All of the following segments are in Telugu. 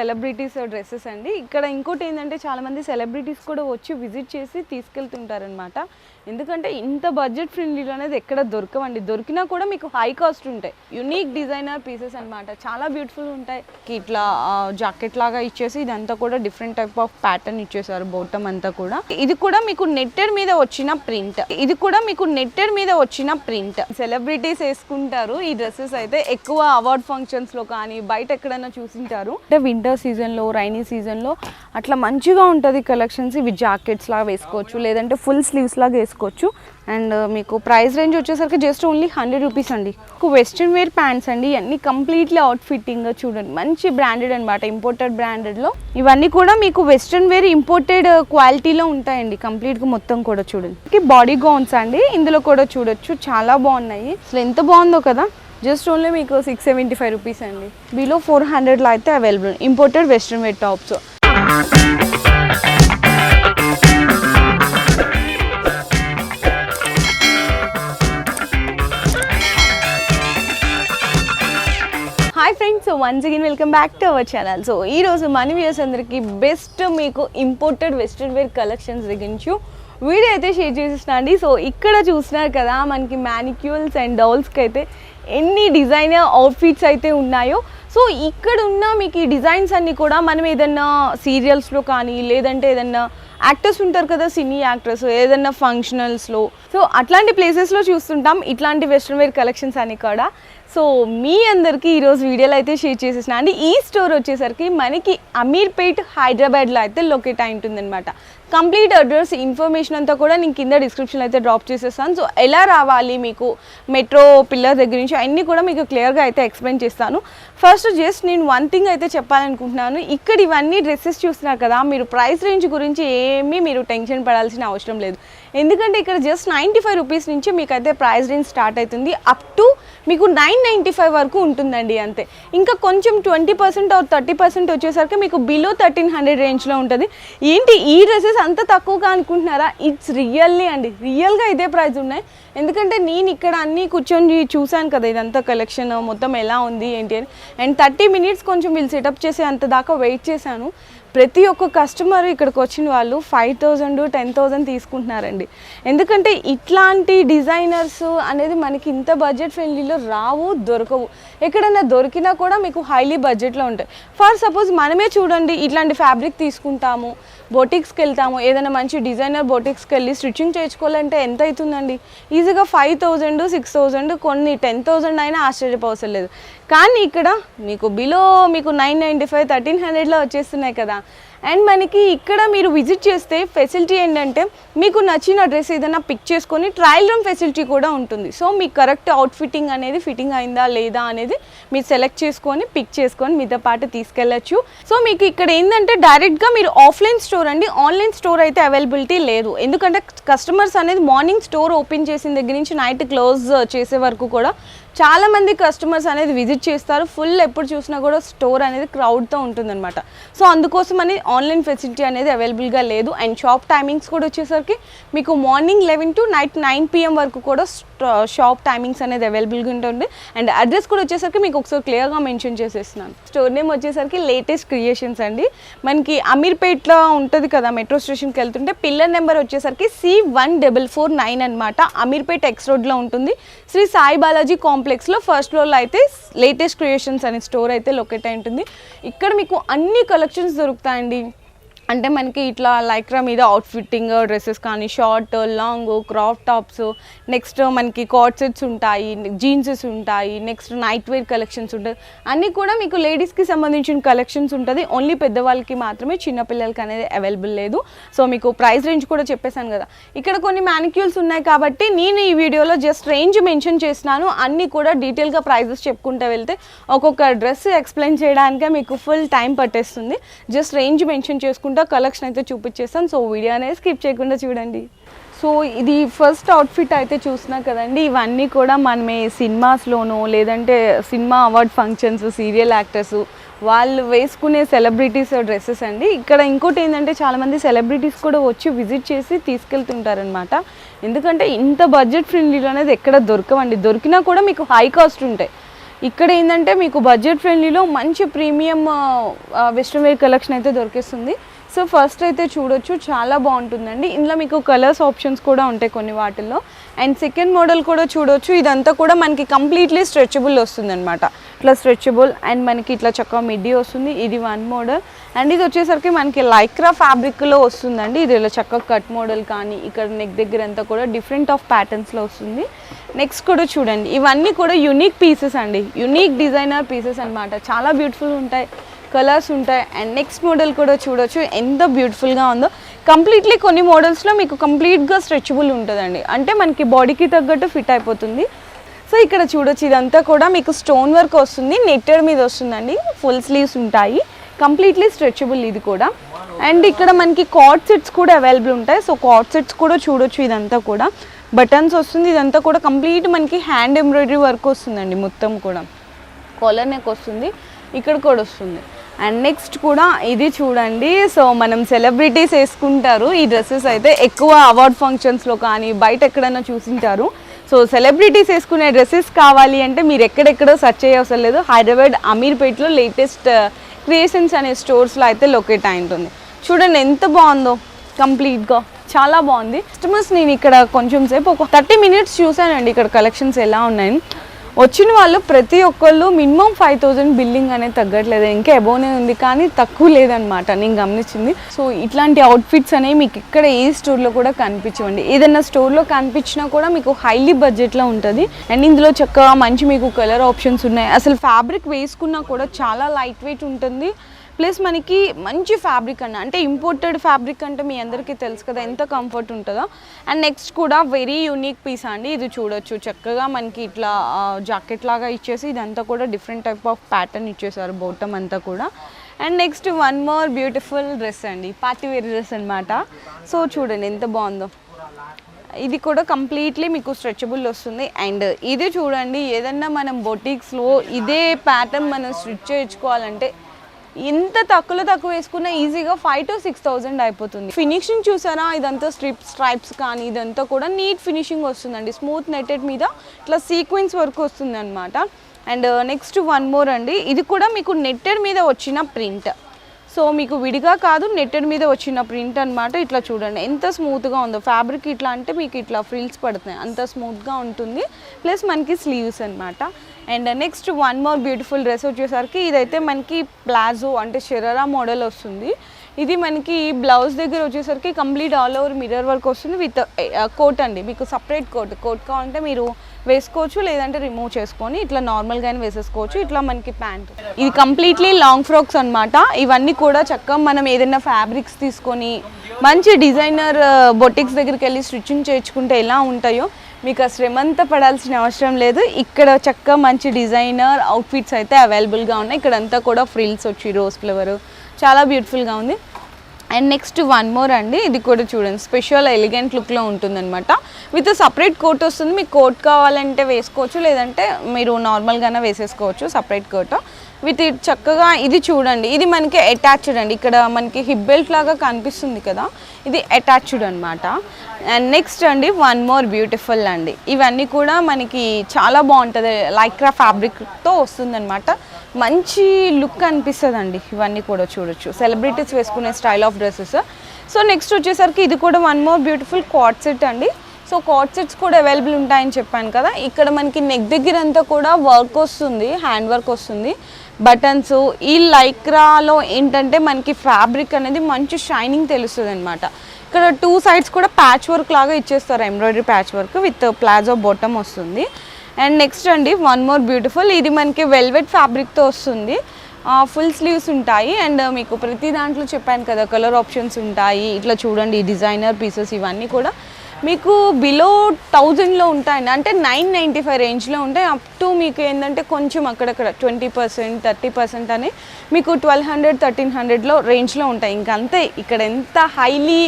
సెలబ్రిటీస్ డ్రెస్సెస్ uh, అండి. ఇక్కడ ఇంకోటి ఏంటంటే చాలా మంది సెలబ్రిటీస్ కూడా వచ్చి విజిట్ చేసి తీసుకెళ్తుంటారనమాట ఎందుకంటే ఇంత బడ్జెట్ ఫ్రెండ్లీలో అనేది ఎక్కడ దొరకవండి. దొరికినా కూడా మీకు హై కాస్ట్ ఉంటాయి. యునిక్ డిజైనర్ పీసెస్ అన్నమాట. చాలా బ్యూటిఫుల్ ఉంటాయి. ఇట్లా జాకెట్ లాగా ఇచ్చేసి ఇదంతా కూడా డిఫరెంట్ టైప్ ఆఫ్ ప్యాటర్న్ ఇచ్చేసారు బోటమ్ అంతా కూడా. ఇది కూడా మీకు నెట్టెడ్ మీద వచ్చిన ప్రింట్ ఇది కూడా మీకు నెట్టెడ్ మీద వచ్చిన ప్రింట్ సెలబ్రిటీస్ వేసుకుంటారు. ఈ డ్రెస్సెస్ అయితే ఎక్కువ అవార్డ్ ఫంక్షన్స్లో కానీ బయట ఎక్కడైనా చూసింటారు. అంటే వింటర్ సీజన్లో రైనీ సీజన్లో అట్లా మంచిగా ఉంటుంది కలెక్షన్స్ ఇవి జాకెట్స్ లాగా వేసుకోవచ్చు. లేదంటే ఫుల్ స్లీవ్స్ లాగా వేసుకోవచ్చు. అండ్ మీకు ప్రైస్ రేంజ్ వచ్చేసరికి జస్ట్ ఓన్లీ హండ్రెడ్ రూపీస్ అండి. వెస్ట్రన్ వేర్ ప్యాంట్స్ అండి. ఇవన్నీ కంప్లీట్లీ అవుట్ ఫిట్టింగ్ చూడండి. మంచి బ్రాండెడ్ అనమాట ఇంపోర్టెడ్ బ్రాండెడ్లో. ఇవన్నీ కూడా మీకు వెస్ట్రన్ వేర్ ఇంపోర్టెడ్ క్వాలిటీలో ఉంటాయండి. కంప్లీట్గా మొత్తం కూడా చూడండి. బాడీ గౌన్స్ అండి. ఇందులో కూడా చూడొచ్చు. చాలా బాగున్నాయి. అసలు ఎంత బాగుందో కదా. జస్ట్ ఓన్లీ మీకు సిక్స్ సెవెంటీ ఫైవ్ రూపీస్ అండి. బిలో ఫోర్ హండ్రెడ్లో అయితే available. Imported western wear tops. Hi friends once again welcome back to our channel so ఈ రోజు మన వ్యూస్ అందరికీ బెస్ట్ మీకు ఇంపోర్టెడ్ వెస్ట్రన్ వేర్ కలెక్షన్స్ దగ్గర వీడియో అయితే షేర్ చేసేసిన అండి. సో ఇక్కడ చూస్తున్నారు కదా మనకి మ్యానిక్యూల్స్ అండ్ డౌల్స్కి అయితే ఎన్ని డిజైనర్ అవుట్ఫిట్స్ అయితే ఉన్నాయో. సో ఇక్కడ ఉన్న మీకు ఈ డిజైన్స్ అన్నీ కూడా మనం ఏదన్నా సీరియల్స్లో కానీ లేదంటే ఏదన్నా యాక్టర్స్ ఉంటారు కదా సినీ యాక్టర్స్ ఏదన్నా ఫంక్షనల్స్లో సో అట్లాంటి ప్లేసెస్లో చూస్తుంటాం ఇట్లాంటి వెస్ట్రన్ వేర్ కలెక్షన్స్ అన్ని కూడా. సో మీ అందరికీ ఈరోజు వీడియోలో అయితే షేర్ చేసేసిన. అండి ఈ స్టోర్ వచ్చేసరికి మనకి అమీర్పేట్ హైదరాబాద్లో అయితే లొకేట్ అయి ఉంటుందన్నమాట. కంప్లీట్ అడ్రస్ ఇన్ఫర్మేషన్ అంతా కూడా నేను కింద డిస్క్రిప్షన్లో అయితే డ్రాప్ చేసేస్తాను. సో ఎలా రావాలి మీకు మెట్రో పిల్లర్ దగ్గర నుంచి అన్నీ కూడా మీకు క్లియర్గా అయితే ఎక్స్ప్లెయిన్ చేస్తాను. ఫస్ట్ జస్ట్ నేను వన్ థింగ్ అయితే చెప్పాలనుకుంటున్నాను. ఇక్కడ ఇవన్నీ డ్రెస్సెస్ చూస్తున్నారు కదా మీరు ప్రైస్ రేంజ్ గురించి ఏమీ మీరు టెన్షన్ పడాల్సిన అవసరం లేదు. ఎందుకంటే ఇక్కడ జస్ట్ నైంటీ ఫైవ్ రూపీస్ నుంచి మీకు అయితే ప్రైస్ రేంజ్ స్టార్ట్ అవుతుంది. అప్ టు మీకు నైన్ నైంటీ ఫైవ్ వరకు ఉంటుందండి అంతే. ఇంకా కొంచెం twenty percent or thirty percent వచ్చేసరికి మీకు బిలో థర్టీన్ హండ్రెడ్ రేంజ్లో ఉంటుంది. ఏంటి ఈ డ్రెస్సెస్ అంత తక్కువగా అనుకుంటున్నారా? ఇట్స్ రియల్లీ అండి. రియల్గా ఇదే ప్రైస్ ఉన్నాయి. ఎందుకంటే నేను ఇక్కడ అన్నీ కూర్చొని చూశాను కదా ఇదంతా కలెక్షన్ మొత్తం ఎలా ఉంది ఏంటి అని. అండ్ థర్టీ మినిట్స్ కొంచెం వీళ్ళు సెటప్ చేసే అంత దాకా వెయిట్ చేశాను. ప్రతి ఒక్క కస్టమర్ ఇక్కడికి వచ్చిన వాళ్ళు ఫైవ్ థౌజండ్ టెన్ థౌజండ్ తీసుకుంటున్నారండి. ఎందుకంటే ఇట్లాంటి డిజైనర్స్ అనేది మనకి ఇంత బడ్జెట్ ఫ్రెండ్లీలో రావు దొరకవు. ఎక్కడైనా దొరికినా కూడా మీకు హైలీ బడ్జెట్లో ఉంటాయి. ఫర్ సపోజ్ మనమే చూడండి ఇట్లాంటి ఫ్యాబ్రిక్ తీసుకుంటాము. బొటిక్స్కి వెళ్తాము ఏదైనా మంచి డిజైనర్ బొటిక్స్కి వెళ్ళి స్టిచ్చింగ్ చేయించుకోవాలంటే ఎంత అవుతుందండి ఈజీగా ఫైవ్ థౌజండ్ సిక్స్ థౌజండ్ కొన్ని టెన్ థౌజండ్ అయినా ఆశ్చర్యపోవసరం లేదు. కానీ ఇక్కడ మీకు బిలో మీకు నైన్ నైంటీ ఫైవ్ థర్టీన్ హండ్రెడ్లో వచ్చేస్తున్నాయి కదా. అండ్ మనకి ఇక్కడ మీరు విజిట్ చేస్తే ఫెసిలిటీ ఏంటంటే మీకు నచ్చిన డ్రెస్ ఏదైనా పిక్ చేసుకొని ట్రయల్ రూమ్ ఫెసిలిటీ కూడా ఉంటుంది. సో మీకు కరెక్ట్ అవుట్ ఫిట్టింగ్ అనేది ఫిట్టింగ్ అయిందా లేదా అనేది మీరు సెలెక్ట్ చేసుకొని పిక్ చేసుకొని మీతో పాటు తీసుకెళ్ళచ్చు. సో మీకు ఇక్కడ ఏంటంటే డైరెక్ట్గా మీరు ఆఫ్లైన్ స్టోర్ అండి. ఆన్లైన్ స్టోర్ అయితే అవైలబిలిటీ లేదు. ఎందుకంటే కస్టమర్స్ అనేది మార్నింగ్ స్టోర్ ఓపెన్ చేసిన దగ్గర నుంచి నైట్ క్లోజ్ చేసే వరకు కూడా చాలా మంది కస్టమర్స్ అనేది విజిట్ చేస్తారు. ఫుల్ ఎప్పుడు చూసినా కూడా స్టోర్ అనేది క్రౌడ్తో ఉంటుందన్నమాట. సో అందుకోసం అని ఆన్లైన్ ఫెసిలిటీ అనేది అవైలబుల్గా లేదు. అండ్ షాప్ టైమింగ్స్ కూడా వచ్చేసరికి మీకు morning eleven to night nine PM వరకు కూడా Uh, షాప్ టైమింగ్స్ అనేది అవైలబుల్గా ఉంటుంది. అండ్ అడ్రస్ కూడా వచ్చేసరికి మీకు ఒకసారి క్లియర్గా మెన్షన్ చేసేస్తున్నాను. స్టోర్ నేమ్ వచ్చేసరికి లేటెస్ట్ క్రియేషన్స్ అండి. మనకి అమీర్పేట్లో ఉంటుంది కదా మెట్రో స్టేషన్కి వెళ్తుంటే పిల్లర్ నెంబర్ వచ్చేసరికి C one double four nine అనమాట అమీర్పేట్ ఎక్స్ రోడ్లో ఉంటుంది. శ్రీ సాయి బాలాజీ కాంప్లెక్స్లో ఫస్ట్ ఫ్లోర్లో అయితే లేటెస్ట్ క్రియేషన్స్ అనే స్టోర్ అయితే లొకేట్ అయి ఉంటుంది. ఇక్కడ మీకు అన్ని కలెక్షన్స్ దొరుకుతాయండి. అంటే మనకి ఇట్లా లైక్రా మీద అవుట్ ఫిట్టింగ్ డ్రెస్సెస్ కానీ short long crop tops next మనకి కార్డ్ సెట్స్ ఉంటాయి జీన్సెస్ ఉంటాయి నెక్స్ట్ నైట్ వేర్ కలెక్షన్స్ ఉంటాయి. అన్నీ కూడా మీకు లేడీస్కి సంబంధించిన కలెక్షన్స్ ఉంటుంది. ఓన్లీ పెద్దవాళ్ళకి మాత్రమే చిన్నపిల్లలకి అనేది అవైలబుల్ లేదు. సో మీకు ప్రైస్ రేంజ్ కూడా చెప్పేశాను కదా. ఇక్కడ కొన్ని మ్యానిక్యూల్స్ ఉన్నాయి కాబట్టి నేను ఈ వీడియోలో జస్ట్ రేంజ్ మెన్షన్ చేసినాను అన్నీ కూడా డీటెయిల్గా ప్రైజెస్ చెప్పుకుంటూ వెళ్తే ఒక్కొక్క డ్రెస్ ఎక్స్ప్లెయిన్ చేయడానికే మీకు ఫుల్ టైం పట్టేస్తుంది. జస్ట్ రేంజ్ మెన్షన్ చేసుకుంటే కలెక్షన్ అయితే చూపించేస్తాను. సో వీడియో అనేది స్కిప్ చేయకుండా చూడండి. సో ఇది ఫస్ట్ అవుట్ఫిట్ అయితే చూసినా కదండి ఇవన్నీ కూడా మనమే సినిమాస్లోనో లేదంటే cinema award functions serial actors వాళ్ళు వేసుకునే సెలబ్రిటీస్ డ్రెస్సెస్ అండి. ఇక్కడ ఇంకోటి ఏంటంటే చాలామంది సెలబ్రిటీస్ కూడా వచ్చి విజిట్ చేసి తీసుకెళ్తుంటారనమాట ఎందుకంటే ఇంత బడ్జెట్ ఫ్రెండ్లీలో అనేది ఎక్కడ దొరకవండి. దొరికినా కూడా మీకు హై కాస్ట్ ఉంటాయి. ఇక్కడ ఏంటంటే మీకు బడ్జెట్ ఫ్రెండ్లీలో మంచి ప్రీమియం వెస్ట్రన్ వేర్ కలెక్షన్ అయితే దొరికిస్తుంది. సో ఫస్ట్ అయితే చూడొచ్చు చాలా బాగుంటుందండి. ఇందులో మీకు కలర్స్ ఆప్షన్స్ కూడా ఉంటాయి కొన్ని వాటిల్లో. అండ్ సెకండ్ మోడల్ కూడా చూడొచ్చు. ఇదంతా కూడా మనకి కంప్లీట్లీ స్ట్రెచబుల్ వస్తుంది అనమాట ఇట్లా స్ట్రెచబుల్ అండ్ మనకి ఇట్లా చక్కగా మిడ్డీ వస్తుంది. ఇది వన్ మోడల్. అండ్ ఇది వచ్చేసరికి మనకి లైక్రా ఫ్యాబ్రిక్లో వస్తుందండి. ఇది ఇలా చక్కగా కట్ మోడల్ కానీ ఇక్కడ నెక్ దగ్గర అంతా కూడా డిఫరెంట్ ఆఫ్ ప్యాటర్న్స్లో వస్తుంది. నెక్స్ట్ కూడా చూడండి. ఇవన్నీ కూడా యునిక్ పీసెస్ అండి. యునిక్ డిజైనర్ పీసెస్ అన్నమాట. చాలా బ్యూటిఫుల్ ఉంటాయి. కలర్స్ ఉంటాయి అండ్ నెక్స్ట్ మోడల్ కూడా చూడొచ్చు. ఎంత బ్యూటిఫుల్గా ఉందో. కంప్లీట్లీ కొన్ని మోడల్స్లో మీకు కంప్లీట్గా స్ట్రెచబుల్ ఉంటుందండి. అంటే మనకి బాడీకి తగ్గట్టు ఫిట్ అయిపోతుంది. సో ఇక్కడ చూడొచ్చు ఇదంతా కూడా మీకు స్టోన్ వర్క్ వస్తుంది. నెట్టెడ్ మీద వస్తుందండి. ఫుల్ స్లీవ్స్ ఉంటాయి. కంప్లీట్లీ స్ట్రెచబుల్ ఇది కూడా. అండ్ ఇక్కడ మనకి కార్డ్ సెట్స్ కూడా అవైలబుల్ ఉంటాయి. సో కార్డ్ సెట్స్ కూడా చూడొచ్చు ఇదంతా కూడా. బటన్స్ వస్తుంది. ఇదంతా కూడా కంప్లీట్ మనకి హ్యాండ్ ఎంబ్రాయిడరీ వర్క్ వస్తుందండి మొత్తం కూడా. కాలర్ నెక్ వస్తుంది. ఇక్కడ కూడా వస్తుంది. అండ్ నెక్స్ట్ కూడా ఇది చూడండి. సో మనం సెలబ్రిటీస్ వేసుకుంటారు. ఈ డ్రెస్సెస్ అయితే ఎక్కువ అవార్డ్ ఫంక్షన్స్లో కానీ బయట ఎక్కడైనా చూసింటారు. సో సెలబ్రిటీస్ వేసుకునే డ్రెస్సెస్ కావాలి అంటే మీరు ఎక్కడెక్కడో సెర్చ్ చేయవసరం లేదు. హైదరాబాద్ అమీర్పేట్లో లేటెస్ట్ క్రియేషన్స్ అనే స్టోర్స్లో అయితే లొకేట్ అయి ఉంటుంది. చూడండి ఎంత బాగుందో. కంప్లీట్గా చాలా బాగుంది. కస్టమర్స్ నేను ఇక్కడ కొంచెం సేపు ఒక థర్టీ మినిట్స్ చూసానండి ఇక్కడ కలెక్షన్స్ ఎలా ఉన్నాయని. వచ్చిన వాళ్ళు ప్రతి ఒక్కళ్ళు మినిమం ఫైవ్ థౌజండ్ బిల్లింగ్ అనేది తగ్గట్లేదు. ఇంకా అబోనే ఉంది కానీ తక్కువ లేదనమాట నేను గమనించింది. సో ఇట్లాంటి అవుట్ఫిట్స్ అనేవి మీకు ఇక్కడ ఏ స్టోర్లో కూడా కనిపించవండి. ఏదైనా స్టోర్లో కనిపించినా కూడా మీకు హైలీ బడ్జెట్లో ఉంటుంది. అండ్ ఇందులో చక్కగా మంచి మీకు కలర్ ఆప్షన్స్ ఉన్నాయి. అసలు ఫ్యాబ్రిక్ వేసుకున్నా కూడా చాలా లైట్ వెయిట్ ఉంటుంది. ప్లస్ మనకి మంచి ఫ్యాబ్రిక్ అన్న అంటే ఇంపోర్టెడ్ ఫ్యాబ్రిక్ అంటే మీ అందరికీ తెలుసు కదా ఎంత కంఫర్ట్ ఉంటుందో. అండ్ నెక్స్ట్ కూడా వెరీ యూనిక్ పీస్ అండి ఇది చూడొచ్చు. చక్కగా మనకి ఇట్లా జాకెట్ లాగా ఇచ్చేసి ఇదంతా కూడా డిఫరెంట్ టైప్ ఆఫ్ ప్యాటర్న్ ఇచ్చేసారు బోటం అంతా కూడా. And next one more beautiful dress అండి పార్టీ వేర్ డ్రెస్ అనమాట సో చూడండి ఎంత బాగుందో. ఇది కూడా కంప్లీట్లీ మీకు స్ట్రెచబుల్ వస్తుంది. అండ్ ఇది చూడండి ఏదన్నా మనం బొటిక్స్లో ఇదే ప్యాటర్న్ మనం స్టిచ్ చేయించుకోవాలంటే ఎంత తక్కువలో తక్కువ వేసుకున్న ఈజీగా ఫైవ్ టు సిక్స్ థౌజండ్ అయిపోతుంది. ఫినిషింగ్ చూసారా ఇదంతా స్ట్రిప్ స్ట్రైప్స్ కానీ ఇదంతా కూడా నీట్ ఫినిషింగ్ వస్తుందండి. స్మూత్ నెట్టెడ్ మీద ఇట్లా సీక్వెన్స్ వర్క్ వస్తుంది అనమాట అండ్ నెక్స్ట్ వన్ మోర్ అండి. ఇది కూడా మీకు నెట్టెడ్ మీద వచ్చిన ప్రింట్ సో మీకు విడిగా కాదు నెట్టెడ్ మీద వచ్చిన ప్రింట్ అనమాట ఇట్లా చూడండి. ఎంత స్మూత్గా ఉందో. ఫ్యాబ్రిక్ ఇట్లా అంటే మీకు ఇట్లా ఫ్రిల్స్ పడుతున్నాయి. అంత స్మూత్గా ఉంటుంది. ప్లస్ మనకి స్లీవ్స్ అనమాట and next one more beautiful dress వచ్చేసరికి ఇదైతే మనకి ప్లాజో అంటే షెరరా మోడల్ వస్తుంది. ఇది మనకి బ్లౌజ్ దగ్గర వచ్చేసరికి complete all over mirror work వస్తుంది విత్ కోట్ అండి. మీకు సపరేట్ కోట్ కోట్ కావాలంటే మీరు వేసుకోవచ్చు లేదంటే రిమూవ్ చేసుకొని ఇట్లా నార్మల్గానే వేసేసుకోవచ్చు. ఇట్లా మనకి ప్యాంట్. ఇది కంప్లీట్లీ లాంగ్ ఫ్రాక్స్ అన్నమాట. ఇవన్నీ కూడా చక్కగా మనం ఏదైనా ఫ్యాబ్రిక్స్ తీసుకొని మంచి డిజైనర్ బొటిక్స్ దగ్గరికి వెళ్ళి స్టిచ్చింగ్ చేర్చుకుంటే ఎలా ఉంటాయో మీకు ఆ శ్రమంతా పడాల్సిన అవసరం లేదు. ఇక్కడ చక్కగా మంచి డిజైనర్ అవుట్ఫిట్స్ అయితే అవైలబుల్గా ఉన్నాయి. ఇక్కడంతా కూడా ఫ్రిల్స్ వచ్చి రోజ్ ఫ్లవర్ చాలా బ్యూటిఫుల్గా ఉంది. అండ్ నెక్స్ట్ వన్ మోర్ అండి. ఇది కూడా చూడండి. స్పెషల్ ఎలిగెంట్ లుక్లో ఉంటుందన్నమాట. విత్ సపరేట్ కోట్ వస్తుంది. మీకు కోట్ కావాలంటే వేసుకోవచ్చు. లేదంటే మీరు నార్మల్గానే వేసేసుకోవచ్చు. సపరేట్ కోట్ విత్ ఇది చక్కగా ఇది చూడండి. ఇది మనకి అటాచ్డ్ అండి. ఇక్కడ మనకి హిప్ బెల్ట్ లాగా కనిపిస్తుంది కదా. ఇది అటాచ్డ్ అనమాట అండ్ నెక్స్ట్ అండి వన్ మోర్ బ్యూటిఫుల్ అండి. ఇవన్నీ కూడా మనకి చాలా బాగుంటుంది. లైక్రా ఫ్యాబ్రిక్తో వస్తుందన్నమాట. మంచి లుక్ అనిపిస్తుంది అండి ఇవన్నీ కూడా చూడొచ్చు. సెలబ్రిటీస్ వేసుకునే style of dresses so next వచ్చేసరికి ఇది కూడా one more beautiful coat set అండి. సో కాట్ సెట్స్ కూడా అవైలబుల్ ఉంటాయని చెప్పాను కదా. ఇక్కడ మనకి నెక్ దగ్గర అంతా కూడా వర్క్ వస్తుంది. హ్యాండ్ వర్క్ వస్తుంది. బటన్స్. ఈ లైక్రాలో ఏంటంటే మనకి ఫ్యాబ్రిక్ అనేది మంచి షైనింగ్ తెలుస్తుంది అనమాట ఇక్కడ టూ సైడ్స్ కూడా ప్యాచ్ వర్క్ లాగా ఇచ్చేస్తారు embroidery patch work with palazzo bottom వస్తుంది. అండ్ నెక్స్ట్ అండి వన్ మోర్ బ్యూటిఫుల్ ఇది మనకి వెల్వెట్ ఫ్యాబ్రిక్తో వస్తుంది. ఫుల్ స్లీవ్స్ ఉంటాయి. అండ్ మీకు ప్రతి దాంట్లో చెప్పాను కదా కలర్ ఆప్షన్స్ ఉంటాయి. ఇట్లా చూడండి డిజైనర్ పీసెస్ ఇవన్నీ కూడా. మీకు బిలో థౌజండ్లో ఉంటాయండి. అంటే నైన్ నైంటీ ఫైవ్ రేంజ్లో ఉంటాయి. అప్ టు మీకు ఏంటంటే కొంచెం అక్కడక్కడ ట్వంటీ పర్సెంట్ థర్టీ పర్సెంట్ అని మీకు ట్వెల్వ్ హండ్రెడ్ థర్టీన్ హండ్రెడ్లో రేంజ్లో ఉంటాయి. ఇంకా అంతే ఇక్కడ ఎంత హైలీ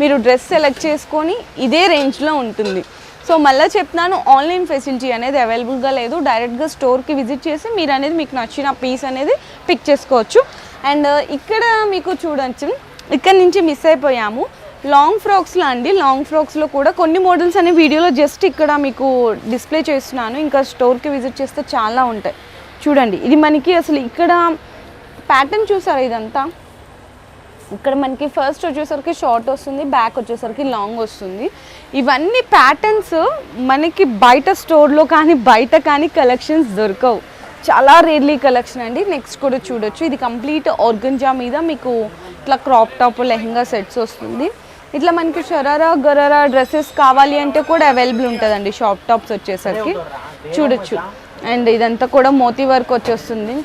మీరు డ్రెస్ సెలెక్ట్ చేసుకొని ఇదే రేంజ్లో ఉంటుంది. సో మళ్ళీ చెప్తున్నాను ఆన్లైన్ ఫెసిలిటీ అనేది అవైలబుల్గా లేదు. డైరెక్ట్గా స్టోర్కి విజిట్ చేసి మీరు అనేది మీకు నచ్చిన పీస్ అనేది పిక్ చేసుకోవచ్చు. అండ్ uh, ఇక్కడ మీకు చూడొచ్చు. ఇక్కడ నుంచి మిస్ అయిపోయాము. లాంగ్ ఫ్రాక్స్లో అండి. లాంగ్ ఫ్రాక్స్లో కూడా కొన్ని మోడల్స్ అనే వీడియోలో జస్ట్ ఇక్కడ మీకు డిస్ప్లే చేస్తున్నాను. ఇంకా స్టోర్కి విజిట్ చేస్తే చాలా ఉంటాయి. చూడండి ఇది మనకి అసలు ఇక్కడ ప్యాటర్న్ చూసారా ఇదంతా? ఇక్కడ మనకి ఫస్ట్ వచ్చేసరికి షార్ట్ వస్తుంది బ్యాక్ వచ్చేసరికి లాంగ్ వస్తుంది. ఇవన్నీ ప్యాటర్న్స్ మనకి బయట స్టోర్లో కానీ బయట కానీ కలెక్షన్స్ దొరకవు. చాలా రేర్లీ కలెక్షన్ అండి. నెక్స్ట్ కూడా చూడొచ్చు. ఇది కంప్లీట్ ఆర్గంజా మీద మీకు ఇట్లా క్రాప్ టాప్ లెహంగా సెట్స్ వస్తుంది. ఇట్లా మనకి షరారా గరారా డ్రెస్సెస్ కావాలి అంటే కూడా అవైలబుల్ ఉంటుందండి. షాప్ టాప్స్ వచ్చేసరికి. చూడొచ్చు. అండ్ ఇదంతా కూడా మోతీ వర్క్ వచ్చేస్తుంది.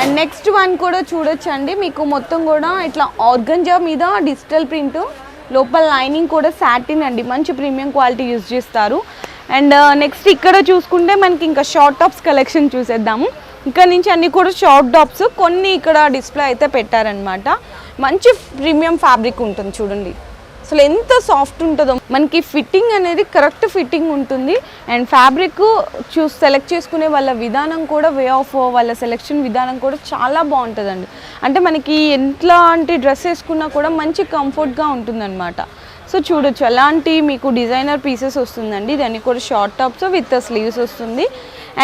అండ్ నెక్స్ట్ వన్ కూడా చూడొచ్చండి. మీకు మొత్తం కూడా ఇట్లా ఆర్గంజా మీద డిజిటల్ ప్రింట్ లోపల లైనింగ్ కూడా సాటిన్ అండి. మంచి ప్రీమియం క్వాలిటీ యూజ్ చేస్తారు. అండ్ uh, నెక్స్ట్ ఇక్కడ చూసుకుంటే మనకి ఇంకా షార్ట్ టాప్స్ కలెక్షన్ చూసేద్దాము. ఇక్కడ నుంచి అన్ని కూడా షార్ట్ టాప్స్ కొన్ని ఇక్కడ డిస్ప్లే అయితే పెట్టారనమాట మంచి ప్రీమియం ఫ్యాబ్రిక్ ఉంటుంది చూడండి. అసలు ఎంత సాఫ్ట్ ఉంటుందో. మనకి ఫిట్టింగ్ అనేది కరెక్ట్ ఫిట్టింగ్ ఉంటుంది. అండ్ ఫ్యాబ్రిక్ చూస్ సెలెక్ట్ చేసుకునే వాళ్ళ విధానం కూడా వే ఆఫ్ వాళ్ళ సెలెక్షన్ విధానం కూడా చాలా బాగుంటుందండి. అంటే మనకి ఎట్లాంటి డ్రెస్ వేసుకున్నా కూడా మంచి కంఫర్ట్గా ఉంటుందన్నమాట. సో చూడొచ్చు అలాంటి మీకు డిజైనర్ పీసెస్ వస్తుందండి. దాన్ని కూడా షార్ట్ టాప్స్ విత్ స్లీవ్స్ వస్తుంది.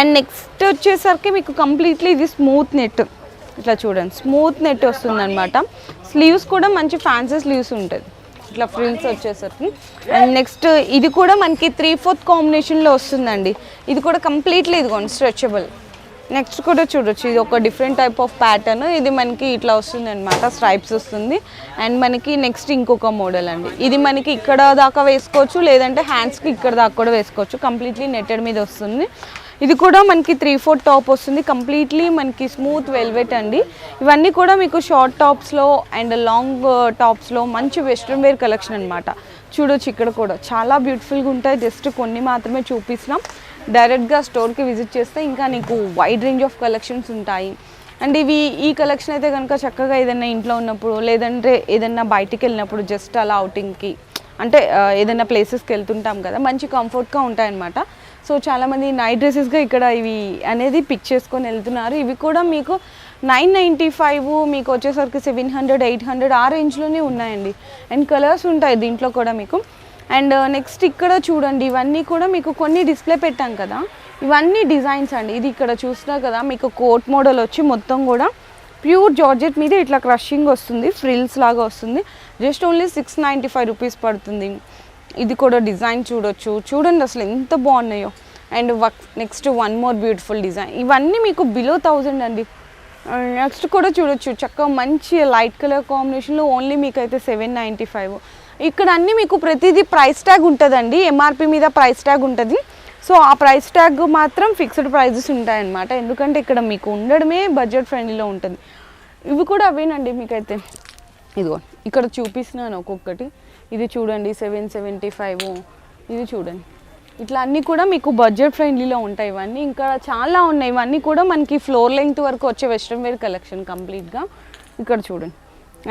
అండ్ నెక్స్ట్ వచ్చేసరికి మీకు కంప్లీట్లీ ఇది స్మూత్ నెట్ ఇట్లా చూడండి స్మూత్ నెట్ వస్తుందన్నమాట. స్లీవ్స్ కూడా మంచి ఫ్యాన్సీ స్లీవ్స్ ఉంటుంది. ఇట్లా ఫ్రిల్స్ వచ్చేసరికి. అండ్ నెక్స్ట్ ఇది కూడా మనకి త్రీ ఫోర్త్ కాంబినేషన్లో వస్తుందండి. ఇది కూడా కంప్లీట్లీ ఇదిగోండి స్ట్రెచబుల్ నెక్స్ట్ కూడా చూడొచ్చు. ఇది ఒక డిఫరెంట్ టైప్ ఆఫ్ ప్యాటర్న్ ఇది మనకి ఇట్లా వస్తుంది అనమాట స్ట్రైప్స్ వస్తుంది. అండ్ మనకి నెక్స్ట్ ఇంకొక మోడల్ అండి. ఇది మనకి ఇక్కడ దాకా వేసుకోవచ్చు లేదంటే హ్యాండ్స్కి ఇక్కడ దాకా కూడా వేసుకోవచ్చు. కంప్లీట్లీ నెట్టెడ్ మీద వస్తుంది. ఇది కూడా మనకి త్రీ ఫోర్ టాప్ వస్తుంది. కంప్లీట్లీ మనకి స్మూత్ వెల్వెట్ అండి. ఇవన్నీ కూడా మీకు షార్ట్ టాప్స్లో అండ్ లాంగ్ టాప్స్లో మంచి వెస్ట్రన్ వేర్ కలెక్షన్ అనమాట చూడొచ్చు ఇక్కడ కూడా. చాలా బ్యూటిఫుల్గా ఉంటాయి. జస్ట్ కొన్ని మాత్రమే చూపిస్తున్నాం. డైరెక్ట్గా స్టోర్కి విజిట్ చేస్తే ఇంకా నీకు వైడ్ రేంజ్ ఆఫ్ కలెక్షన్స్ ఉంటాయి. అండ్ ఇవి ఈ కలెక్షన్ అయితే కనుక చక్కగా ఏదైనా ఇంట్లో ఉన్నప్పుడు లేదంటే ఏదైనా బయటికి వెళ్ళినప్పుడు జస్ట్ అలా అవుటింగ్కి అంటే uh, ఏదైనా ప్లేసెస్కి వెళ్తుంటాం కదా మంచి కంఫర్ట్గా ఉంటాయన్నమాట. సో చాలామంది నైట్ డ్రెస్సెస్గా ఇక్కడ ఇవి అనేది పిక్ చేసుకొని వెళ్తున్నారు. ఇవి కూడా మీకు నైన్ నైంటీ ఫైవ్ మీకు వచ్చేసరికి సెవెన్ హండ్రెడ్ ఎయిట్ హండ్రెడ్ ఆ రేంజ్లోనే ఉన్నాయండి. అండ్ కలర్స్ ఉంటాయి దీంట్లో కూడా మీకు. అండ్ నెక్స్ట్ ఇక్కడ చూడండి ఇవన్నీ కూడా మీకు కొన్ని డిస్ప్లే పెట్టాం కదా. ఇవన్నీ డిజైన్స్ అండి. ఇది ఇక్కడ చూసినా కదా మీకు కోట్ మోడల్ వచ్చి మొత్తం కూడా ప్యూర్ జార్జెట్ మీద ఇట్లా క్రషింగ్ వస్తుంది ఫ్రిల్స్ లాగా వస్తుంది. Just only six ninety five rupees పడుతుంది. ఇది కూడా డిజైన్ చూడొచ్చు. చూడండి అసలు ఎంత బాగున్నాయో. And Waqf next one more beautiful design. ఇవన్నీ మీకు బిలో థౌజండ్ అండి. నెక్స్ట్ కూడా చూడొచ్చు. చక్కగా మంచి లైట్ కలర్ కాంబినేషన్లో ఓన్లీ మీకు అయితే సెవెన్ నైంటీ ఫైవ్ ఇక్కడ అన్నీ మీకు ప్రతిదీ ప్రైస్ ట్యాగ్ ఉంటుందండి. ఎంఆర్పి మీద ప్రైస్ ట్యాగ్ ఉంటుంది. సో ఆ ప్రైస్ ట్యాగ్ మాత్రం ఫిక్స్డ్ ప్రైజెస్ ఉంటాయన్నమాట. ఎందుకంటే ఇక్కడ మీకు ఉండడమే బడ్జెట్ ఫ్రెండ్లీలో ఉంటుంది. ఇవి కూడా అవేనండి మీకైతే. ఇదిగో ఇక్కడ చూపిస్తున్నాను ఒక్కొక్కటి. ఇది చూడండి సెవెన్ సెవెంటీ ఫైవ్ ఇది చూడండి. ఇట్లా అన్నీ కూడా మీకు బడ్జెట్ ఫ్రెండ్లీలో ఉంటాయి ఇవన్నీ. ఇంకా చాలా ఉన్నాయి. ఇవన్నీ కూడా మనకి ఫ్లోర్ లెంగ్త్ వరకు వచ్చే వెస్ట్రన్ వేర్ కలెక్షన్ కంప్లీట్గా ఇక్కడ చూడండి.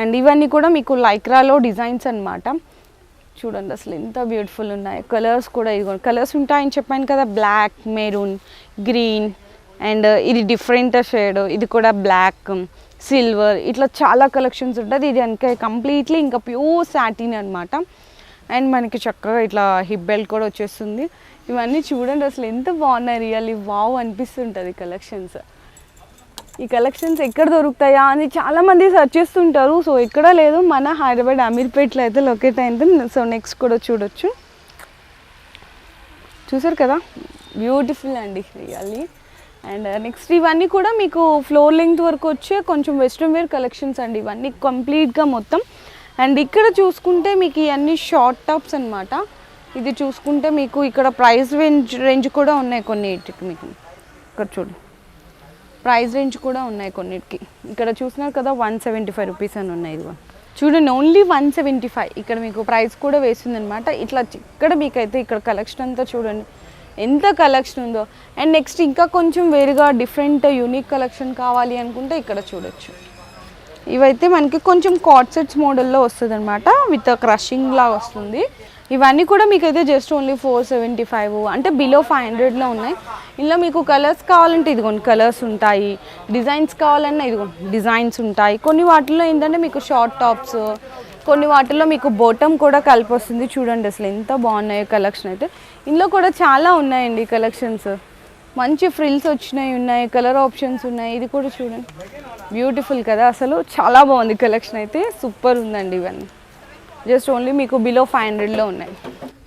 అండ్ ఇవన్నీ కూడా మీకు లైక్రాలో డిజైన్స్ అనమాట చూడండి అసలు ఎంత బ్యూటిఫుల్ ఉన్నాయి. కలర్స్ కూడా ఇదిగో కలర్స్ ఉంటాయని చెప్పాను కదా. బ్లాక్ మెరూన్ గ్రీన్ అండ్ ఇది డిఫరెంట్ షేడ్ ఇది కూడా బ్లాక్ సిల్వర్ ఇట్లా చాలా కలెక్షన్స్ ఉంటుంది. ఇది ఇంకా కంప్లీట్లీ ఇంకా ప్యూర్ సాటిన్ అనమాట అండ్ మనకి చక్కగా ఇట్లా హిప్ బెల్ట్ కూడా వచ్చేస్తుంది. ఇవన్నీ చూడండి అసలు ఎంత బాగున్నాయి రియల్లీ వావ్ అనిపిస్తుంటుంది కలెక్షన్స్ ఈ కలెక్షన్స్ ఎక్కడ దొరుకుతాయా అని చాలా మంది సెర్చ్ చేస్తుంటారు. సో ఎక్కడ లేదు. మన హైదరాబాద్ అమీర్పేట్లో అయితే లొకేట్ అయింది. సో నెక్స్ట్ కూడా చూడొచ్చు. చూసారు కదా? బ్యూటిఫుల్ అండి రియల్లీ అండ్ uh, నెక్స్ట్ ఇవన్నీ కూడా మీకు ఫ్లోర్ లెంగ్త్ వరకు వచ్చే కొంచెం వెస్ట్రన్ వేర్ కలెక్షన్స్ అండి. ఇవన్నీ కంప్లీట్గా మొత్తం. అండ్ ఇక్కడ చూసుకుంటే మీకు ఇవన్నీ షార్ట్ టాప్స్ అన్నమాట. ఇది చూసుకుంటే మీకు ఇక్కడ ప్రైస్ రేంజ్ రేంజ్ కూడా ఉన్నాయి కొన్నిటికి మీకు. ఇక్కడ చూడండి ప్రైస్ రేంజ్ కూడా ఉన్నాయి కొన్నిటికి. ఇక్కడ చూసినారు కదా వన్ సెవెంటీ ఫైవ్ రూపీస్ అని ఉన్నాయి ఇది చూడండి ఓన్లీ వన్ సెవెంటీ ఫైవ్ ఇక్కడ మీకు ప్రైస్ కూడా వేసింది అనమాట ఇట్లా చి- ఇక్కడ మీకైతే ఇక్కడ కలెక్షన్ అంతా చూడండి. ఎంత కలెక్షన్ ఉందో. అండ్ నెక్స్ట్ ఇంకా కొంచెం వేరుగా డిఫరెంట్ యూనిక్ కలెక్షన్ కావాలి అనుకుంటే ఇక్కడ చూడొచ్చు. ఇవైతే మనకి కొంచెం కాట్సెట్స్ మోడల్లో వస్తుంది అనమాట విత్ క్రషింగ్ లాగా వస్తుంది. ఇవన్నీ కూడా మీకు అయితే just only four seventy five అంటే బిలో ఫైవ్ హండ్రెడ్లో ఉన్నాయి. ఇందులో మీకు కలర్స్ కావాలంటే ఇదిగోండి కలర్స్ ఉంటాయి. డిజైన్స్ కావాలన్నా ఇదిగోండి డిజైన్స్ ఉంటాయి. కొన్ని వాటిల్లో ఏంటంటే మీకు షార్ట్ టాప్స్ కొన్ని వాటిల్లో మీకు బోటమ్ కూడా కలిపి వస్తుంది చూడండి అసలు ఎంత బాగున్నాయో కలెక్షన్ అయితే. ఇందులో కూడా చాలా ఉన్నాయండి కలెక్షన్స్ మంచి ఫ్రిల్స్ వచ్చినాయి ఉన్నాయి. కలర్ ఆప్షన్స్ ఉన్నాయి. ఇది కూడా చూడండి. బ్యూటిఫుల్ కదా అసలు. చాలా బాగుంది కలెక్షన్ అయితే. సూపర్ ఉందండి ఇవన్నీ. జస్ట్ ఓన్లీ మీకు బిలో ఫైవ్ హండ్రెడ్లో ఉన్నాయి.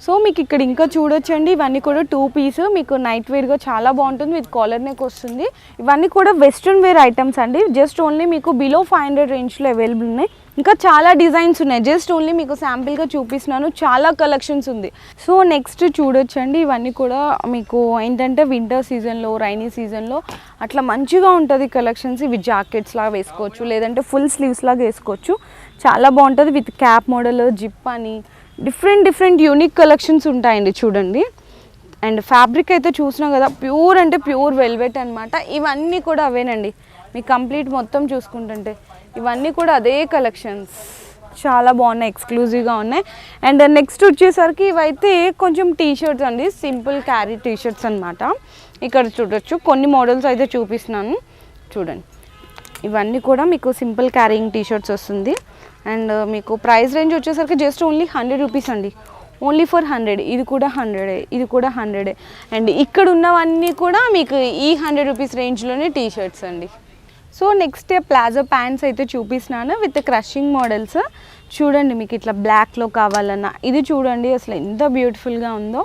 సో మీకు ఇక్కడ ఇంకా చూడొచ్చండి. ఇవన్నీ కూడా టూ పీస్ మీకు నైట్ వేర్గా చాలా బాగుంటుంది. విత్ కాలర్ నెక్ వస్తుంది. ఇవన్నీ కూడా వెస్ట్రన్ వేర్ ఐటమ్స్ అండి. జస్ట్ ఓన్లీ మీకు బిలో ఫైవ్ హండ్రెడ్ రేంజ్లో అవైలబుల్ ఉన్నాయి. ఇంకా చాలా డిజైన్స్ ఉన్నాయి. జస్ట్ ఓన్లీ మీకు శాంపిల్గా చూపిస్తున్నాను. చాలా కలెక్షన్స్ ఉంది. సో నెక్స్ట్ చూడొచ్చండి. ఇవన్నీ కూడా మీకు ఏంటంటే వింటర్ సీజన్లో రైనీ సీజన్లో అట్లా మంచిగా ఉంటుంది కలెక్షన్స్ ఇవి జాకెట్స్ లాగా వేసుకోవచ్చు. లేదంటే ఫుల్ స్లీవ్స్ లాగా వేసుకోవచ్చు. చాలా బాగుంటుంది. విత్ క్యాప్ మోడల్ జిప్ అని డిఫరెంట్ డిఫరెంట్ యూనిక్ కలెక్షన్స్ ఉంటాయండి చూడండి. అండ్ ఫ్యాబ్రిక్ అయితే చూసినాం కదా ప్యూర్ అంటే ప్యూర్ వెల్వెట్ అనమాట ఇవన్నీ కూడా అవేనండి. మీ కంప్లీట్ మొత్తం చూసుకుంటుంటే. ఇవన్నీ కూడా అదే కలెక్షన్స్. చాలా బాగున్నాయి ఎక్స్క్లూజివ్గా ఉన్నాయి. అండ్ నెక్స్ట్ వచ్చేసరికి ఇవైతే కొంచెం టీషర్ట్స్ అండి సింపుల్ క్యారీ టీ షర్ట్స్ అనమాట ఇక్కడ చూడొచ్చు కొన్ని మోడల్స్ అయితే చూపిస్తున్నాను. చూడండి. ఇవన్నీ కూడా మీకు సింపుల్ క్యారింగ్ టీ షర్ట్స్ వస్తుంది అండ్ uh, మీకు ప్రైస్ రేంజ్ వచ్చేసరికి జస్ట్ ఓన్లీ హండ్రెడ్ రూపీస్ అండి. ఓన్లీ ఫర్ హండ్రెడ్ ఇది కూడా హండ్రెడే ఇది కూడా హండ్రెడే అండ్ ఇక్కడ ఉన్నవన్నీ కూడా మీకు ఈ హండ్రెడ్ రూపీస్ రేంజ్లోనే టీ షర్ట్స్ అండి. సో నెక్స్ట్ ప్లాజో ప్యాంట్స్ అయితే చూపిస్తున్నాను విత్ క్రషింగ్ మోడల్స్. చూడండి మీకు ఇట్లా బ్లాక్లో కావాలన్నా. ఇది చూడండి అసలు ఎంత బ్యూటిఫుల్గా ఉందో.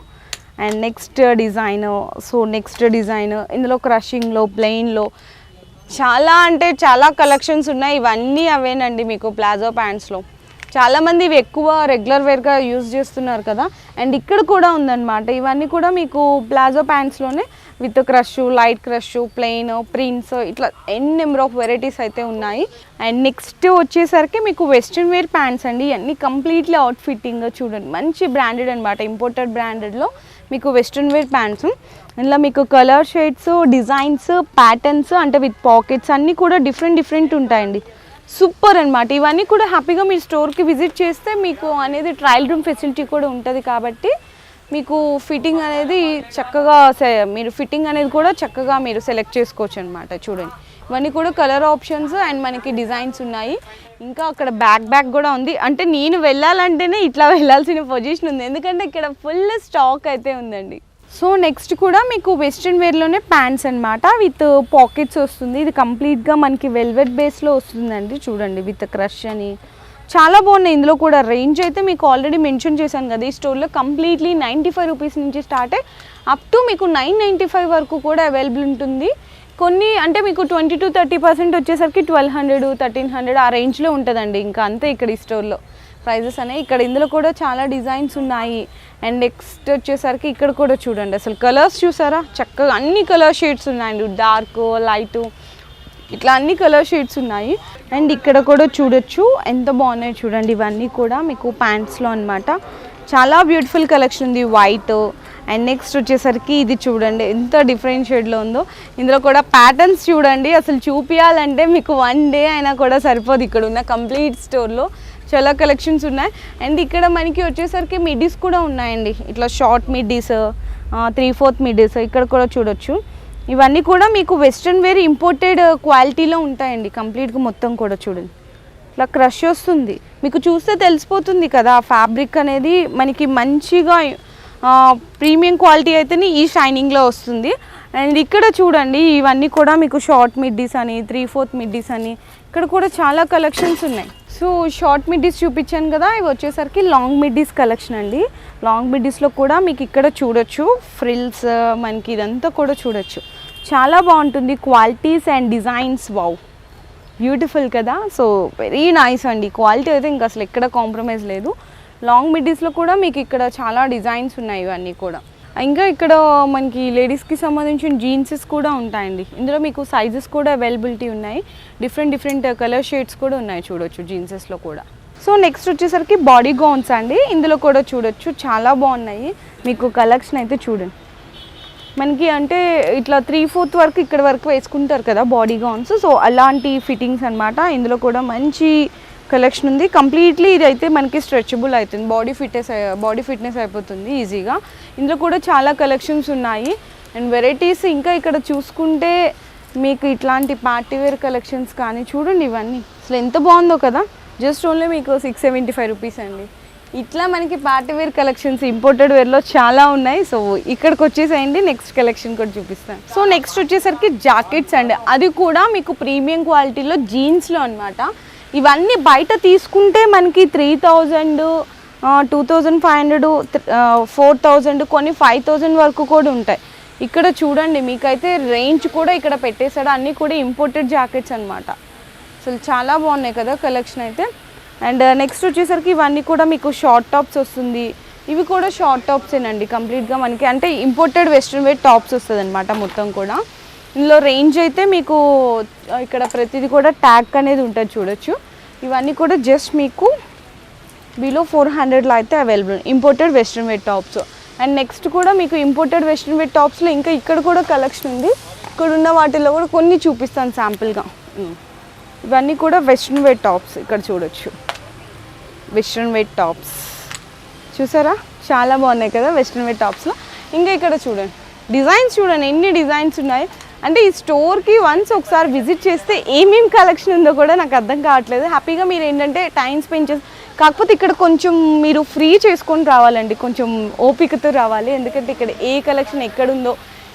And next design. So next design. ఇందులో క్రషింగ్లో ప్లెయిన్లో చాలా అంటే చాలా కలెక్షన్స్ ఉన్నాయి. ఇవన్నీ అవేనండి మీకు ప్లాజో ప్యాంట్స్లో. చాలామంది ఇవి ఎక్కువ రెగ్యులర్ వేర్గా యూజ్ చేస్తున్నారు కదా. అండ్ ఇక్కడ కూడా ఉందన్నమాట. ఇవన్నీ కూడా మీకు palazzo ప్యాంట్స్లోనే with crush light crush plain prints ఇట్లా ఎన్ నెంబర్ ఆఫ్ వెరైటీస్ అయితే ఉన్నాయి. అండ్ నెక్స్ట్ వచ్చేసరికి మీకు వెస్ట్రన్ వేర్ ప్యాంట్స్ అండి. ఇవన్నీ కంప్లీట్లీ అవుట్ ఫిట్టింగ్ చూడండి. మంచి బ్రాండెడ్ అనమాట ఇంపోర్టెడ్ బ్రాండెడ్లో మీకు వెస్ట్రన్ వేర్ ప్యాంట్స్. ఇందులో మీకు కలర్ షేడ్స్ డిజైన్స్ ప్యాటర్న్స్ అంటే విత్ పాకెట్స్ అన్నీ కూడా డిఫరెంట్ డిఫరెంట్ ఉంటాయండి. సూపర్ అనమాట ఇవన్నీ కూడా హ్యాపీగా మీ స్టోర్కి విజిట్ చేస్తే మీకు అనేది ట్రయల్ రూమ్ ఫెసిలిటీ కూడా ఉంటుంది కాబట్టి మీకు ఫిట్టింగ్ అనేది చక్కగా మీరు ఫిట్టింగ్ అనేది కూడా చక్కగా మీరు సెలెక్ట్ చేసుకోవచ్చు అనమాట చూడండి. ఇవన్నీ కూడా కలర్ ఆప్షన్స్ అండ్ మనకి డిజైన్స్ ఉన్నాయి. ఇంకా అక్కడ బ్యాక్ బ్యాక్ కూడా ఉంది. అంటే నేను వెళ్ళాలంటేనే ఇట్లా వెళ్ళాల్సిన పొజిషన్ ఉంది. ఎందుకంటే ఇక్కడ ఫుల్ స్టాక్ అయితే ఉందండి. సో నెక్స్ట్ కూడా మీకు వెస్ట్రన్ వేర్లోనే ప్యాంట్స్ అన్నమాట. విత్ పాకెట్స్ వస్తుంది. ఇది కంప్లీట్గా మనకి వెల్వెట్ బేస్లో వస్తుందండి. చూడండి విత్ క్రష్ అని. చాలా బాగున్నాయి. ఇందులో కూడా రేంజ్ అయితే మీకు ఆల్రెడీ మెన్షన్ చేశాను కదా ఈ స్టోర్లో కంప్లీట్లీ నైంటీ ఫైవ్ రూపీస్ నుంచి స్టార్ట్ అయ్యి అప్ టు మీకు నైన్ నైంటీ ఫైవ్ వరకు కూడా అవైలబుల్ ఉంటుంది. కొన్ని అంటే మీకు ట్వంటీ టు థర్టీ పర్సెంట్ వచ్చేసరికి ట్వెల్వ్ హండ్రెడ్ థర్టీన్ హండ్రెడ్ ఆ రేంజ్లో ఉంటుందండి. ఇంకా అంతే ఇక్కడ ఈ స్టోర్లో ప్రైజెస్ అనేవి ఇక్కడ ఇందులో కూడా చాలా డిజైన్స్ ఉన్నాయి. అండ్ నెక్స్ట్ వచ్చేసరికి ఇక్కడ కూడా చూడండి. అసలు కలర్స్ చూసారా? చక్కగా అన్ని కలర్ షేడ్స్ ఉన్నాయండి. డార్క్ లైటు ఇట్లా అన్ని కలర్ షేడ్స్ ఉన్నాయి. అండ్ ఇక్కడ కూడా చూడొచ్చు. ఎంత బాగున్నాయి చూడండి. ఇవన్నీ కూడా మీకు ప్యాంట్స్లో అన్నమాట. చాలా బ్యూటిఫుల్ కలెక్షన్ ఉంది. వైట్ అండ్ నెక్స్ట్ వచ్చేసరికి ఇది చూడండి. ఎంత డిఫరెంట్ షేడ్లో ఉందో. ఇందులో కూడా ప్యాటర్న్స్ చూడండి. అసలు చూపించాలంటే మీకు వన్ డే అయినా కూడా సరిపోదు ఇక్కడ ఉన్న కంప్లీట్ స్టోర్లో చాలా కలెక్షన్స్ ఉన్నాయి. అండ్ ఇక్కడ మనకి వచ్చేసరికి మిడ్డీస్ కూడా ఉన్నాయండి. ఇట్లా short middies three fourth middies ఇక్కడ కూడా చూడొచ్చు. ఇవన్నీ కూడా మీకు వెస్ట్రన్ వేర్ ఇంపోర్టెడ్ క్వాలిటీలో ఉంటాయండి. కంప్లీట్గా మొత్తం కూడా చూడండి. ఇట్లా క్రష్ వస్తుంది. మీకు చూస్తే తెలిసిపోతుంది కదా ఫ్యాబ్రిక్ అనేది మనకి మంచిగా ప్రీమియం క్వాలిటీ అయితేనే ఈ షైనింగ్లో వస్తుంది. అండ్ ఇక్కడ చూడండి ఇవన్నీ కూడా మీకు షార్ట్ మిడ్డీస్ అని త్రీ ఫోర్త్ మిడ్డీస్ అని ఇక్కడ కూడా చాలా కలెక్షన్స్ ఉన్నాయి. సో షార్ట్ మిడ్డీస్ చూపించాను కదా ఇవి వచ్చేసరికి లాంగ్ మిడ్డీస్ కలెక్షన్ అండి. లాంగ్ మిడ్డీస్లో కూడా మీకు ఇక్కడ చూడొచ్చు. ఫ్రిల్స్ మనకి ఇదంతా కూడా చూడొచ్చు. చాలా బాగుంటుంది. Qualities and designs wow. Beautiful కదా. సో వెరీ నైస్ అండి. క్వాలిటీ అయితే ఇంకా అసలు ఎక్కడ కాంప్రమైజ్ లేదు. లాంగ్ మిడ్డీస్లో కూడా మీకు ఇక్కడ చాలా డిజైన్స్ ఉన్నాయి ఇవన్నీ కూడా. ఇంకా ఇక్కడ మనకి లేడీస్కి సంబంధించిన జీన్సెస్ కూడా ఉంటాయండి. ఇందులో మీకు సైజెస్ కూడా అవైలబిలిటీ ఉన్నాయి. డిఫరెంట్ డిఫరెంట్ కలర్ షేడ్స్ కూడా ఉన్నాయి చూడొచ్చు జీన్సెస్లో కూడా. సో నెక్స్ట్ వచ్చేసరికి బాడీ గౌన్స్ అండి. ఇందులో కూడా చూడొచ్చు. చాలా బాగున్నాయి. మీకు కలెక్షన్ అయితే చూడండి. మనకి అంటే ఇట్లా త్రీ ఫోర్త్ వరకు ఇక్కడ వరకు వేసుకుంటారు కదా బాడీ గౌన్స్. సో అలాంటి ఫిట్టింగ్స్ అన్నమాట. ఇందులో కూడా మంచి కలెక్షన్ ఉంది. కంప్లీట్లీ ఇది అయితే మనకి స్ట్రెచబుల్ అవుతుంది బాడీ ఫిట్నెస్ బాడీ ఫిట్నెస్ అయిపోతుంది ఈజీగా. ఇందులో కూడా చాలా కలెక్షన్స్ ఉన్నాయి. అండ్ వెరైటీస్ ఇంకా ఇక్కడ చూసుకుంటే మీకు ఇట్లాంటి పార్టీ వేర్ కలెక్షన్స్ కానీ చూడండి ఇవన్నీ. అసలు ఎంత బాగుందో కదా. జస్ట్ ఓన్లీ మీకు సిక్స్ సెవెంటీ ఫైవ్ రూపీస్ అండి. ఇట్లా మనకి పార్టీ వేర్ కలెక్షన్స్ ఇంపోర్టెడ్ వేర్లో చాలా ఉన్నాయి. సో ఇక్కడికి వచ్చేసేయండి. నెక్స్ట్ కలెక్షన్ కూడా చూపిస్తాను. సో నెక్స్ట్ వచ్చేసరికి జాకెట్స్ అండి. అది కూడా మీకు ప్రీమియం క్వాలిటీలో జీన్స్లో అన్నమాట. ఇవన్నీ బయట తీసుకుంటే మనకి three thousand two thousand five hundred four thousand కొన్ని ఫైవ్ థౌజండ్ వరకు కూడా ఉంటాయి. ఇక్కడ చూడండి మీకైతే రేంజ్ కూడా ఇక్కడ పెట్టేశాడు. అన్నీ కూడా ఇంపోర్టెడ్ జాకెట్స్ అనమాట అసలు చాలా బాగున్నాయి కదా కలెక్షన్ అయితే. అండ్ నెక్స్ట్ uh, వచ్చేసరికి ఇవన్నీ కూడా మీకు షార్ట్ టాప్స్ వస్తుంది. ఇవి కూడా షార్ట్ టాప్సేనండి కంప్లీట్గా మనకి. అంటే ఇంపోర్టెడ్ వెస్ట్రన్ వేర్ టాప్స్ వస్తుంది అనమాట మొత్తం కూడా. ఇందులో రేంజ్ అయితే మీకు ఇక్కడ ప్రతిదీ కూడా ట్యాగ్ అనేది ఉంటుంది చూడొచ్చు. ఇవన్నీ కూడా జస్ట్ మీకు బిలో ఫోర్ హండ్రెడ్లో అయితే available imported western wear tops and next కూడా మీకు ఇంపోర్టెడ్ వెస్ట్రన్ వేర్ టాప్స్లో ఇంకా ఇక్కడ కూడా కలెక్షన్ ఉంది. ఇక్కడ ఉన్న వాటిల్లో కూడా కొన్ని చూపిస్తాను శాంపుల్గా ఇవన్నీ కూడా వెస్ట్రన్ వేర్ టాప్స్ ఇక్కడ చూడొచ్చు. వెస్ట్రన్ వేర్ టాప్స్ చూసారా? చాలా బాగున్నాయి కదా వెస్ట్రన్ వేర్ టాప్స్లో ఇంకా ఇక్కడ చూడండి. డిజైన్స్ చూడండి ఎన్ని డిజైన్స్ ఉన్నాయి. అంటే ఈ స్టోర్కి వన్స్ ఒకసారి విజిట్ చేస్తే ఏమేమి కలెక్షన్ ఉందో కూడా నాకు అర్థం కావట్లేదు. హ్యాపీగా మీరు ఏంటంటే టైం స్పెండ్ చేసి కాకపోతే ఇక్కడ కొంచెం మీరు ఫ్రీ చేసుకొని రావాలండి. కొంచెం ఓపికతో రావాలి. ఎందుకంటే ఇక్కడ ఏ కలెక్షన్ ఎక్కడుందో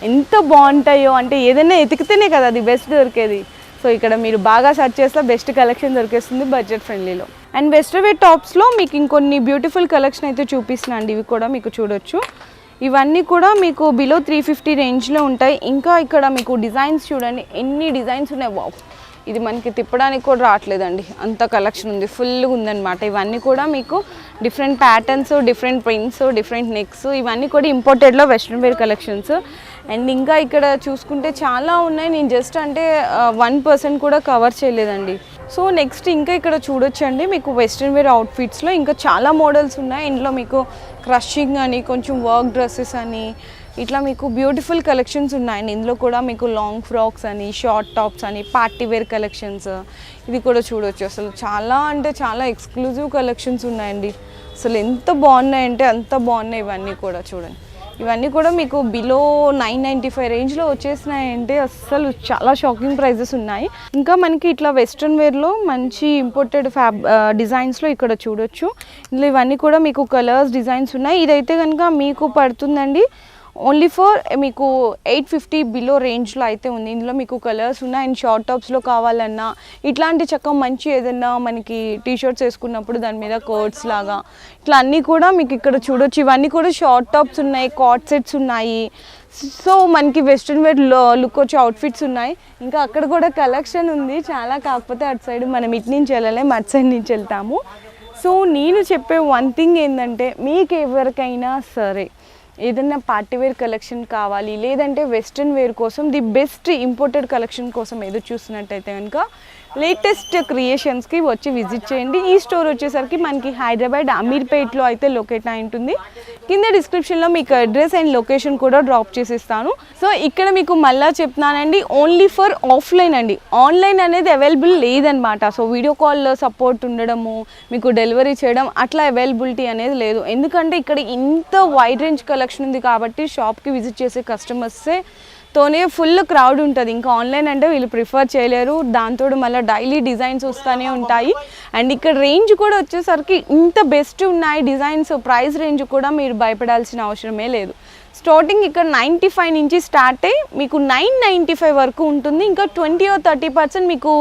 ఎంత బాగుంటాయో అంటే ఏదైనా ఎతికితేనే కదా అది బెస్ట్ దొరికేది. సో ఇక్కడ మీరు బాగా సెర్చ్ చేస్తే బెస్ట్ కలెక్షన్ దొరికేస్తుంది బడ్జెట్ ఫ్రెండ్లీలో అండ్ వెస్ట్రవే టాప్స్లో మీకు ఇంకొన్ని బ్యూటిఫుల్ కలెక్షన్ అయితే చూపిస్తున్నాను అండి. ఇవి కూడా మీకు చూడొచ్చు. ఇవన్నీ కూడా మీకు బిలో త్రీ ఫిఫ్టీ రేంజ్లో ఉంటాయి. ఇంకా ఇక్కడ మీకు డిజైన్స్ చూడండి. ఎన్ని డిజైన్స్ ఉన్నాయి? వావ్ ఇది మనకి తిప్పడానికి కూడా రావట్లేదండి. అంత కలెక్షన్ ఉంది. ఫుల్గా ఉందన్నమాట. ఇవన్నీ కూడా మీకు different patterns different prints different necks ఇవన్నీ కూడా ఇంపోర్టెడ్లో వెస్ట్రన్ వేర్ కలెక్షన్స్ అండ్ ఇంకా ఇక్కడ చూసుకుంటే చాలా ఉన్నాయి. నేను జస్ట్ అంటే uh, వన్ పర్సెంట్ కూడా కవర్ చేయలేదండి. సో నెక్స్ట్ ఇంకా ఇక్కడ చూడొచ్చండి మీకు వెస్ట్రన్ వేర్ అవుట్ఫిట్స్లో ఇంకా చాలా మోడల్స్ ఉన్నాయి. ఇందులో మీకు క్రషింగ్ అని కొంచెం వర్క్ డ్రెస్సెస్ అని ఇట్లా మీకు బ్యూటిఫుల్ కలెక్షన్స్ ఉన్నాయండి. ఇందులో కూడా మీకు లాంగ్ ఫ్రాక్స్ అని షార్ట్ టాప్స్ అని పార్టీ వేర్ కలెక్షన్స్ ఇది కూడా చూడొచ్చు. అసలు చాలా అంటే చాలా ఎక్స్క్లూజివ్ కలెక్షన్స్ ఉన్నాయండి. అసలు ఎంత బాగున్నాయంటే అంత బాగున్నాయి ఇవన్నీ కూడా చూడండి. ఇవన్నీ కూడా మీకు బిలో నైన్ నైంటీ ఫైవ్ రేంజ్లో వచ్చేసినాయంటే అస్సలు చాలా షాకింగ్ ప్రైజెస్ ఉన్నాయి. ఇంకా మనకి ఇట్లా వెస్ట్రన్ వేర్లో మంచి ఇంపోర్టెడ్ ఫ్యాబ్ డిజైన్స్లో ఇక్కడ చూడొచ్చు. ఇందులో ఇవన్నీ కూడా మీకు కలర్స్ డిజైన్స్ ఉన్నాయి. ఇదైతే కనుక మీకు పడుతుందండి ఓన్లీ ఫర్ eh, మీకు ఎయిట్ ఫిఫ్టీ బిలో రేంజ్లో అయితే ఉంది. ఇందులో మీకు కలర్స్ ఉన్నాయి. అండ్ షార్ట్ టాప్స్లో కావాలన్నా ఇట్లాంటి చక్కగా మంచి ఏదన్నా మనకి టీ షర్ట్స్ వేసుకున్నప్పుడు దాని మీద కోట్స్ లాగా ఇట్లా అన్నీ కూడా మీకు ఇక్కడ చూడొచ్చు. ఇవన్నీ కూడా షార్ట్ టాప్స్ ఉన్నాయి కాట్ సెట్స్ ఉన్నాయి. సో మనకి వెస్ట్రన్ వేర్ లుక్ వచ్చే అవుట్ఫిట్స్ ఉన్నాయి. ఇంకా అక్కడ కూడా కలెక్షన్ ఉంది. చాలా కాకపోతే అటు సైడ్ మనం ఇటు నుంచి వెళ్ళలేము అటు సైడ్ నుంచి వెళ్తాము. సో నేను చెప్పే వన్ థింగ్ ఏంటంటే మీకు ఎవరికైనా సరే ఏదైనా పార్టీ వేర్ కలెక్షన్ కావాలి లేదంటే వెస్ట్రన్ వేర్ కోసం ది బెస్ట్ ఇంపోర్టెడ్ కలెక్షన్ కోసం ఎదురు చూసినట్టయితే కనుక లేటెస్ట్ క్రియేషన్స్కి వచ్చి విజిట్ చేయండి. ఈ స్టోర్ వచ్చేసరికి మనకి హైదరాబాద్ అమీర్పేట్లో అయితే లొకేట్ అయి ఉంటుంది. కింద డిస్క్రిప్షన్లో మీకు అడ్రస్ అండ్ లొకేషన్ కూడా డ్రాప్ చేసిస్తాను. సో ఇక్కడ మీకు మళ్ళా చెప్తున్నానండి ఓన్లీ ఫర్ ఆఫ్లైన్ అండి. ఆన్లైన్ అనేది అవైలబుల్ లేదనమాట. సో వీడియో కాల్ సపోర్ట్ ఉండడము మీకు డెలివరీ చేయడం అట్లా అవైలబిలిటీ అనేది లేదు. ఎందుకంటే ఇక్కడ ఇంత వైడ్ రేంజ్ కలెక్షన్ ఉంది కాబట్టి షాప్కి విజిట్ చేసే కస్టమర్సే తోనే ఫుల్ క్రౌడ్ ఉంటుంది. ఇంకా ఆన్లైన్ అంటే వీళ్ళు ప్రిఫర్ చేయలేరు. దాంతో మళ్ళీ డైలీ డిజైన్స్ వస్తూనే ఉంటాయి. అండ్ ఇక్కడ రేంజ్ కూడా వచ్చేసరికి ఇంత బెస్ట్ ఉన్నాయి. డిజైన్స్ ప్రైస్ రేంజ్ కూడా మీరు భయపడాల్సిన అవసరమే లేదు. స్టార్టింగ్ ఇక్కడ నైంటీ ఫైవ్ నుంచి స్టార్ట్ అయ్యి మీకు నైన్ నైంటీ ఫైవ్ వరకు ఉంటుంది. ఇంకా ట్వంటీ ఓ థర్టీ పర్సెంట్ మీకు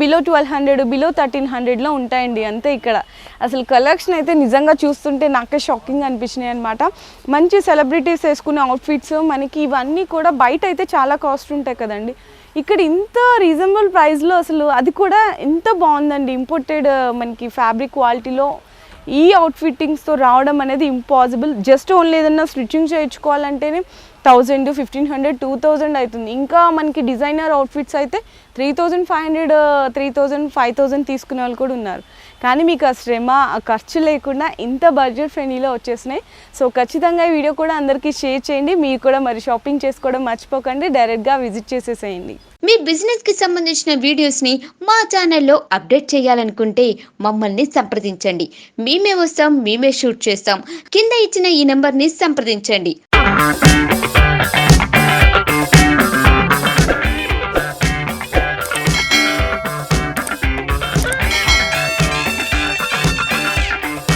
below twelve hundred below thirteen హండ్రెడ్లో ఉంటాయండి అంతే ఇక్కడ. అసలు కలెక్షన్ అయితే నిజంగా చూస్తుంటే నాకే షాకింగ్ అనిపించినాయి అనమాట మంచి సెలబ్రిటీస్ వేసుకునే అవుట్ఫిట్స్ మనకి ఇవన్నీ కూడా బయట అయితే చాలా కాస్ట్ ఉంటాయి కదండి. ఇక్కడ ఇంత రీజనబుల్ ప్రైస్లో అసలు అది కూడా ఎంత బాగుందండి. ఇంపోర్టెడ్ మనకి ఫ్యాబ్రిక్ క్వాలిటీలో ఈ అవుట్ ఫిట్టింగ్స్తో రావడం అనేది ఇంపాసిబుల్ జస్ట్ ఓన్లీ ఏదన్నా stitching చేయించుకోవాలంటేనే thousand fifteen hundred two thousand అవుతుంది ఇంకా మనకి డిజైనర్ అవుట్ఫిట్స్ అయితే three thousand five hundred three thousand five thousand తీసుకునే వాళ్ళు కూడా ఉన్నారు. కానీ మీకు ఆ శ్రమ ఖర్చు లేకుండా ఇంత బడ్జెట్ ఫ్రెండ్లీలో వచ్చేసినాయి. సో ఖచ్చితంగా ఈ వీడియో కూడా అందరికీ షేర్ చేయండి. మీరు కూడా మరి షాపింగ్ చేసుకోవడం మర్చిపోకండి. డైరెక్ట్గా విజిట్ చేసేసేయండి. మీ బిజినెస్కి సంబంధించిన వీడియోస్ని మా ఛానల్లో అప్డేట్ చేయాలనుకుంటే మమ్మల్ని సంప్రదించండి. మేమే వస్తాం మేమే షూట్ చేస్తాం. కింద ఇచ్చిన ఈ నెంబర్ని సంప్రదించండి.